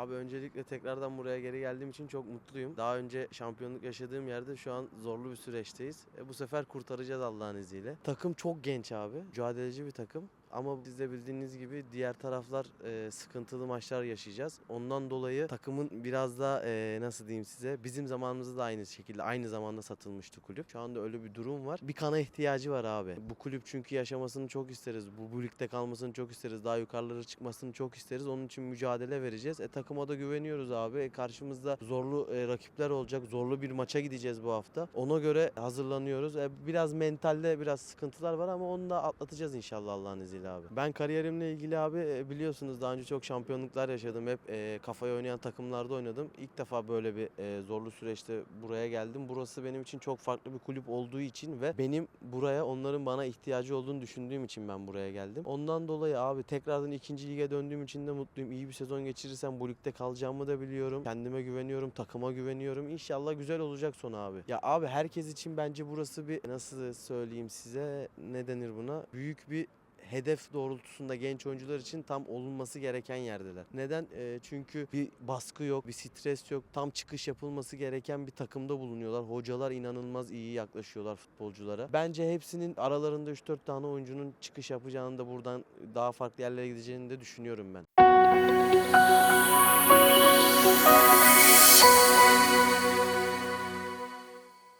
Abi öncelikle tekrardan buraya geri geldiğim için çok mutluyum. Daha önce şampiyonluk yaşadığım yerde şu an zorlu bir süreçteyiz. E, bu sefer kurtaracağız Allah'ın izniyle. Takım çok genç abi. Mücadeleci bir takım. Ama siz de bildiğiniz gibi diğer taraflar e, sıkıntılı maçlar yaşayacağız. Ondan dolayı takımın biraz da e, nasıl diyeyim size bizim zamanımızda da aynı şekilde aynı zamanda satılmıştı kulüp. Şu anda öyle bir durum var. Bir kana ihtiyacı var abi. Bu kulüp çünkü yaşamasını çok isteriz. Bu, bu ligde kalmasını çok isteriz. Daha yukarılara çıkmasını çok isteriz. Onun için mücadele vereceğiz. E takıma da güveniyoruz abi. E, karşımızda zorlu e, rakipler olacak. Zorlu bir maça gideceğiz bu hafta. Ona göre hazırlanıyoruz. E, biraz mentalde biraz sıkıntılar var ama onu da atlatacağız inşallah Allah'ın izniyle abi. Ben kariyerimle ilgili abi e, biliyorsunuz daha önce çok şampiyonluklar yaşadım. Hep e, kafaya oynayan takımlarda oynadım. İlk defa böyle bir e, zorlu süreçte buraya geldim. Burası benim için çok farklı bir kulüp olduğu için ve benim buraya onların bana ihtiyacı olduğunu düşündüğüm için ben buraya geldim. Ondan dolayı abi tekrardan ikinci lige döndüğüm için de mutluyum. İyi bir sezon geçirirsem bu ligde kalacağımı da biliyorum. Kendime güveniyorum, takıma güveniyorum. İnşallah güzel olacak sonu abi. Ya abi herkes için bence burası bir nasıl söyleyeyim size ne denir buna? Büyük bir hedef doğrultusunda genç oyuncular için tam olunması gereken yerdeler. Neden? Ee, çünkü bir baskı yok, bir stres yok. Tam çıkış yapılması gereken bir takımda bulunuyorlar. Hocalar inanılmaz iyi yaklaşıyorlar futbolculara. Bence hepsinin aralarında 3-4 tane oyuncunun çıkış yapacağını da buradan daha farklı yerlere gideceğini de düşünüyorum ben.